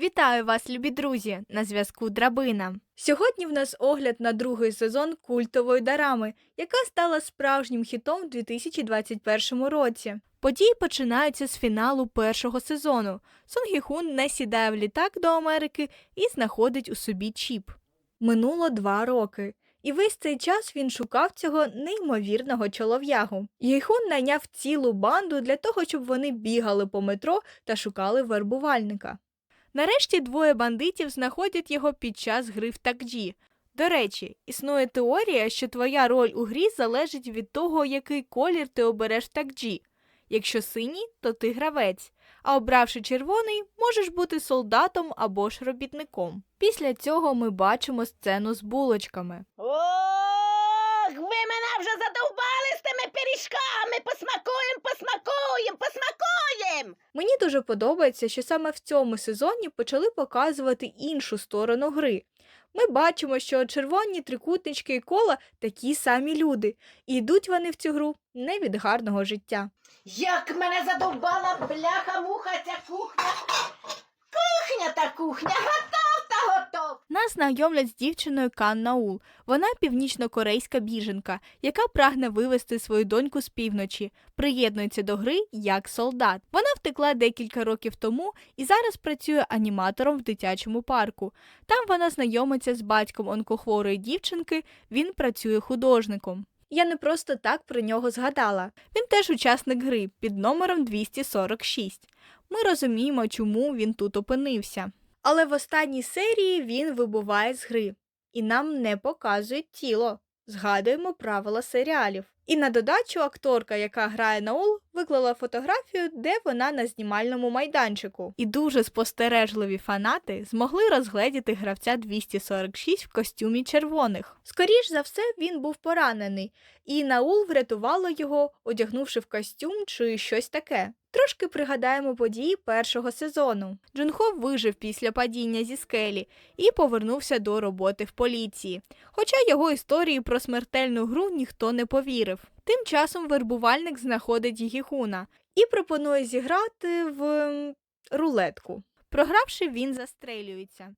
Вітаю вас, любі друзі! На зв'язку Драбина. Сьогодні в нас огляд на другий сезон культової дарами, яка стала справжнім хітом в 2021 році. Події починаються з фіналу першого сезону. Сон Гі не сідає в літак до Америки і знаходить у собі чіп. Минуло два роки. І весь цей час він шукав цього неймовірного чолов'ягу. Єйхун найняв цілу банду для того, щоб вони бігали по метро та шукали вербувальника. Нарешті двоє бандитів знаходять його під час гри в такджі. До речі, існує теорія, що твоя роль у грі залежить від того, який колір ти обереш в такджі. Якщо синій, то ти гравець, а обравши червоний, можеш бути солдатом або ж робітником. Після цього ми бачимо сцену з булочками. Ох, ви мене вже задовбали з тими пиріжками. Посмакуєм, посмакуєм, посмакуєм. Мені дуже подобається, що саме в цьому сезоні почали показувати іншу сторону гри. Ми бачимо, що червоні трикутнички і кола такі самі люди, і йдуть вони в цю гру не від гарного життя. Як мене задовбала бляха-муха ця кухня. Кухня та кухня, готов готов. Нас знайомлять з дівчиною Кан Наул. Вона північно-корейська біженка, яка прагне вивести свою доньку з півночі, приєднується до гри як солдат. Вона втекла декілька років тому і зараз працює аніматором в дитячому парку. Там вона знайомиться з батьком онкохворої дівчинки, він працює художником. Я не просто так про нього згадала. Він теж учасник гри під номером 246. Ми розуміємо, чому він тут опинився. Але в останній серії він вибуває з гри, і нам не показують тіло. Згадуємо правила серіалів. І на додачу акторка, яка грає Наул, виклала фотографію, де вона на знімальному майданчику. І дуже спостережливі фанати змогли розгледіти гравця 246 в костюмі червоних. Скоріш за все, він був поранений, і Наул врятувала його, одягнувши в костюм чи щось таке. Трошки пригадаємо події першого сезону. Джунхо вижив після падіння зі скелі і повернувся до роботи в поліції. Хоча його історії про смертельну гру ніхто не повірив. Тим часом вербувальник знаходить Гіхуна і пропонує зіграти в рулетку. Програвши, він застрелюється.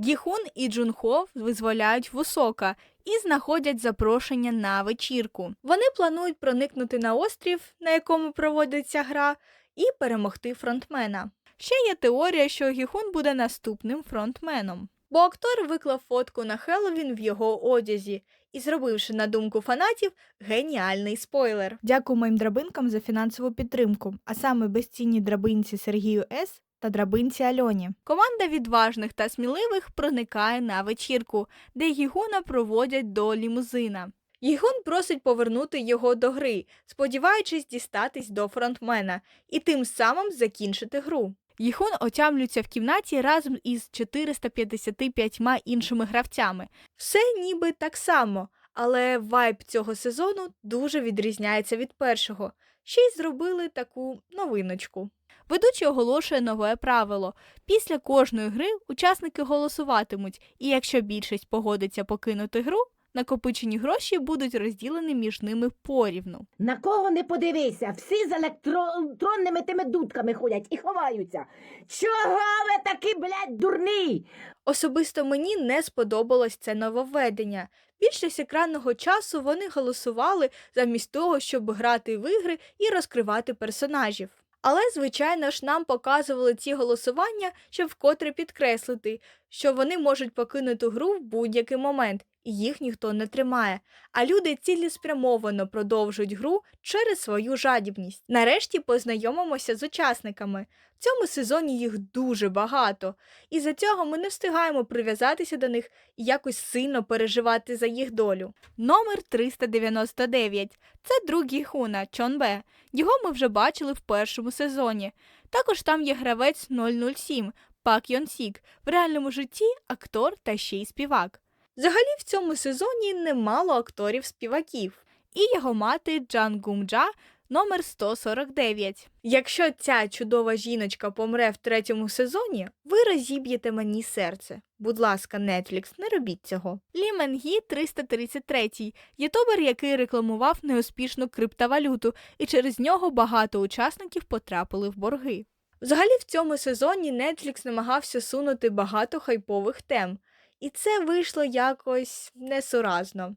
Гіхун і Джунхо визволяють Вусока і знаходять запрошення на вечірку. Вони планують проникнути на острів, на якому проводиться гра, і перемогти фронтмена. Ще є теорія, що Гіхун буде наступним фронтменом. Бо актор виклав фотку на Хеллоуін в його одязі і, зробивши на думку фанатів, геніальний спойлер. Дякую моїм драбинкам за фінансову підтримку, а саме безцінній драбинці Сергію С. Та драбинці Альоні. Команда відважних та сміливих проникає на вечірку, де Гігуна проводять до лімузина. Гігун просить повернути його до гри, сподіваючись дістатись до фронтмена і тим самим закінчити гру. Гігун отямлюється в кімнаті разом із 455 іншими гравцями. Все ніби так само, але вайб цього сезону дуже відрізняється від першого. Ще й зробили таку новиночку. Ведучий оголошує нове правило. Після кожної гри учасники голосуватимуть, і якщо більшість погодиться покинути гру, накопичені гроші будуть розділені між ними порівну. На кого не подивися, всі з електронними тими дудками ходять і ховаються. Чого ви такі, блядь, дурні? Особисто мені не сподобалось це нововведення. Більшість екранного часу вони голосували замість того, щоб грати в ігри і розкривати персонажів. Але, звичайно ж, нам показували ці голосування, щоб вкотре підкреслити, що вони можуть покинути гру в будь-який момент, їх ніхто не тримає. А люди цілеспрямовано продовжують гру через свою жадібність. Нарешті познайомимося з учасниками. В цьому сезоні їх дуже багато, і за цього ми не встигаємо прив'язатися до них і якось сильно переживати за їх долю. Номер 399 це друг Гіхуна Чонбе. Його ми вже бачили в першому сезоні. Також там є гравець 007 Пак Йон Сік, в реальному житті актор та ще й співак. Взагалі в цьому сезоні немало акторів-співаків. І його мати Джан Гумджа номер 149. Якщо ця чудова жіночка помре в третьому сезоні, ви розіб'єте мені серце. Будь ласка, Netflix, не робіть цього. Лі Менгі 333, ютубер, який рекламував неуспішну криптовалюту, і через нього багато учасників потрапили в борги. Взагалі, в цьому сезоні Netflix намагався сунути багато хайпових тем, і це вийшло якось несуразно.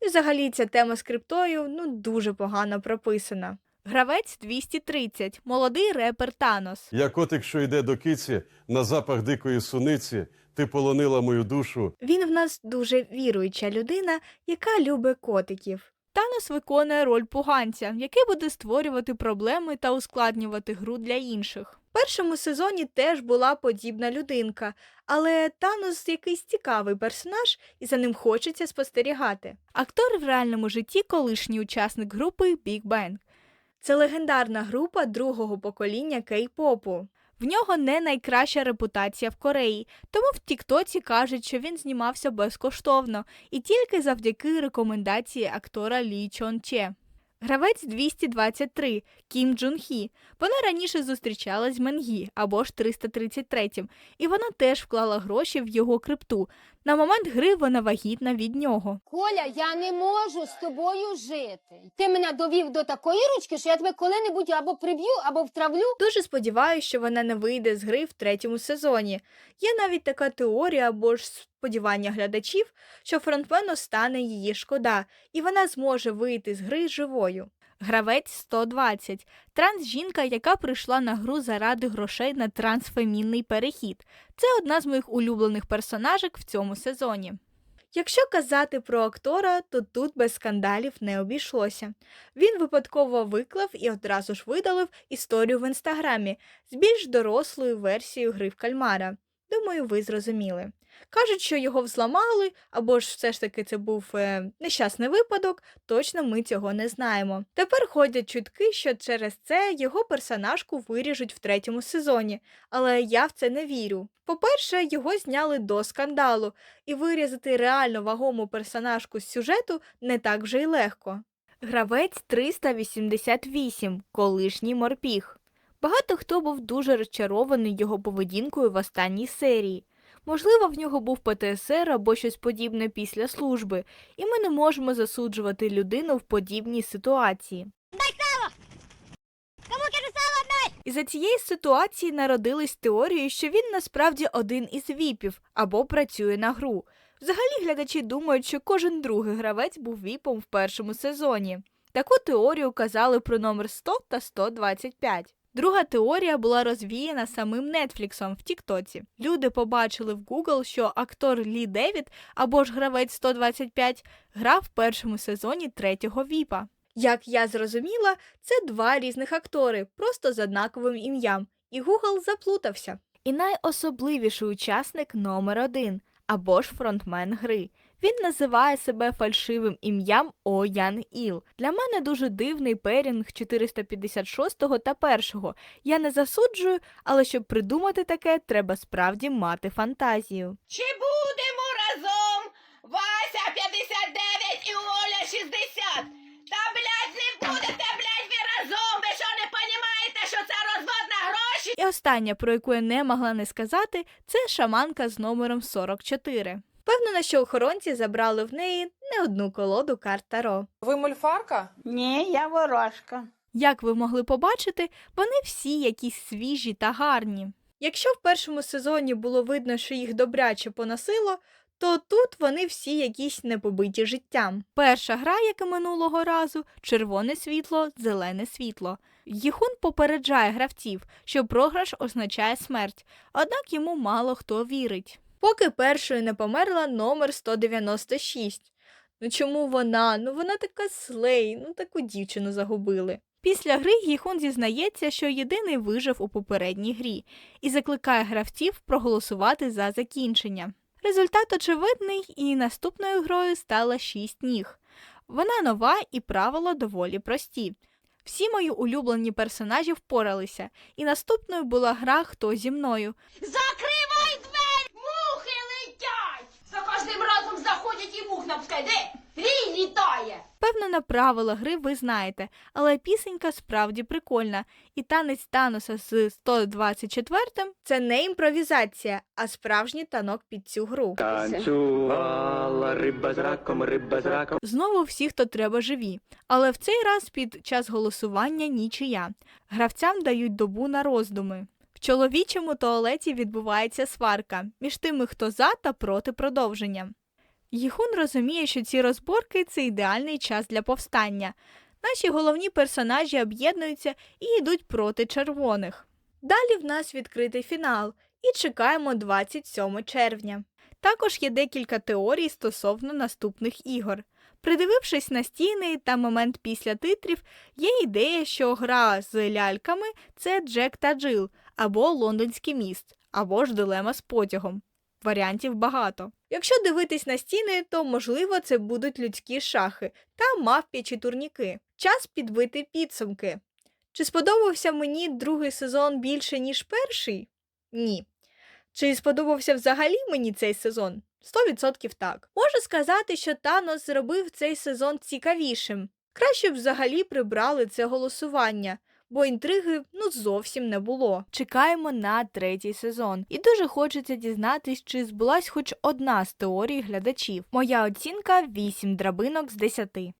І взагалі ця тема з криптою ну дуже погано прописана. Гравець 230, молодий репер Танос. Я котик, що йде до киці, на запах дикої суниці, ти полонила мою душу. Він в нас дуже віруюча людина, яка любить котиків. Танос виконує роль поганця, який буде створювати проблеми та ускладнювати гру для інших. Першому сезоні теж була подібна людинка, але Танос якийсь цікавий персонаж, і за ним хочеться спостерігати. Актор в реальному житті колишній учасник групи Big Bang. Це легендарна група другого покоління кей-попу. В нього не найкраща репутація в Кореї, тому в Тіктоці кажуть, що він знімався безкоштовно і тільки завдяки рекомендації актора Лі Чон Че. Гравець 223 Кім Джун Хі. Вона раніше зустрічалась з Менгі або ж 333, і вона теж вклала гроші в його крипту. На момент гри вона вагітна від нього. Коля, я не можу з тобою жити. Ти мене довів до такої ручки, що я тебе коли-небудь або приб'ю, або втравлю. Дуже сподіваюся, що вона не вийде з гри в третьому сезоні. Є навіть така теорія або ж сподівання глядачів, що фронтмену стане її шкода, і вона зможе вийти з гри живою. Гравець 120 транс-жінка, яка прийшла на гру заради грошей на трансфемінний перехід. Це одна з моїх улюблених персонажок в цьому сезоні. Якщо казати про актора, то тут без скандалів не обійшлося. Він випадково виклав і одразу ж видалив історію в інстаграмі з більш дорослою версією гри в кальмара. Думаю, ви зрозуміли. Кажуть, що його взламали, або ж все ж таки це був е, нещасний випадок, точно ми цього не знаємо. Тепер ходять чутки, що через це його персонажку виріжуть в третьому сезоні, але я в це не вірю. По-перше, його зняли до скандалу, і вирізати реально вагому персонажку з сюжету не так вже й легко. Гравець 388, колишній морпіг. Багато хто був дуже розчарований його поведінкою в останній серії. Можливо, в нього був ПТСР або щось подібне після служби, і ми не можемо засуджувати людину в подібній ситуації. І за цієї ситуації народились теорії, що він насправді один із віпів або працює на гру. Взагалі глядачі думають, що кожен другий гравець був віпом в першому сезоні. Таку теорію казали про номер 100 та 125. Друга теорія була розвіяна самим Нетфліксом в Тіктоці. Люди побачили в Google, що актор Лі Девід або ж гравець 125 грав в першому сезоні третього віпа. Як я зрозуміла, це два різних актори, просто з однаковим ім'ям, і Google заплутався. І найособливіший учасник номер один або ж фронтмен гри. Він називає себе фальшивим ім'ям О Ян Іл. Для мене дуже дивний перінг 456 та 1. Я не засуджую, але щоб придумати таке, треба справді мати фантазію. Чи будемо разом? Вася 59 і Оля 60. Та, блядь, не будете, блядь, ви разом. Ви що не понімаєте, що це розвод на гроші? І остання, про яку я не могла не сказати, це шаманка з номером 44. Впевнена, що охоронці забрали в неї не одну колоду карт Таро. Ви мольфарка? Ні, я ворожка. Як ви могли побачити, вони всі якісь свіжі та гарні. Якщо в першому сезоні було видно, що їх добряче поносило, то тут вони всі якісь непобиті життям. Перша гра, як і минулого разу, червоне світло, зелене світло. Їхун попереджає гравців, що програш означає смерть, однак йому мало хто вірить. Поки першою не померла номер 196. Ну чому вона? Ну вона така слей, ну таку дівчину загубили. Після гри Гіхун зізнається, що єдиний вижив у попередній грі, і закликає гравців проголосувати за закінчення. Результат очевидний, і наступною грою стала шість ніг. Вона нова і правила доволі прості. Всі мої улюблені персонажі впоралися, і наступною була гра Хто зі мною. Закривай заходять і мух напускають. Де? Рій літає! Впевнена, правила гри ви знаєте, але пісенька справді прикольна, і танець Таноса з 124-м – це не імпровізація, а справжній танок під цю гру. Танцювала риба з раком, риба з раком. Знову всі, хто треба живі, але в цей раз під час голосування нічия. Гравцям дають добу на роздуми. В чоловічому туалеті відбувається сварка між тими, хто за та проти продовження. Їхун розуміє, що ці розборки це ідеальний час для повстання. Наші головні персонажі об'єднуються і йдуть проти червоних. Далі в нас відкритий фінал і чекаємо 27 червня. Також є декілька теорій стосовно наступних ігор. Придивившись на стіни та момент після титрів, є ідея, що гра з ляльками це Джек та Джил або Лондонський міст, або ж дилема з потягом. Варіантів багато. Якщо дивитись на стіни, то можливо це будуть людські шахи та мавпячі турніки. Час підбити підсумки. Чи сподобався мені другий сезон більше, ніж перший? Ні. Чи сподобався взагалі мені цей сезон? 100% так. Можу сказати, що Танос зробив цей сезон цікавішим. Краще б взагалі прибрали це голосування, бо інтриги ну зовсім не було. Чекаємо на третій сезон, і дуже хочеться дізнатись, чи збулась хоч одна з теорій глядачів. Моя оцінка 8 драбинок з 10.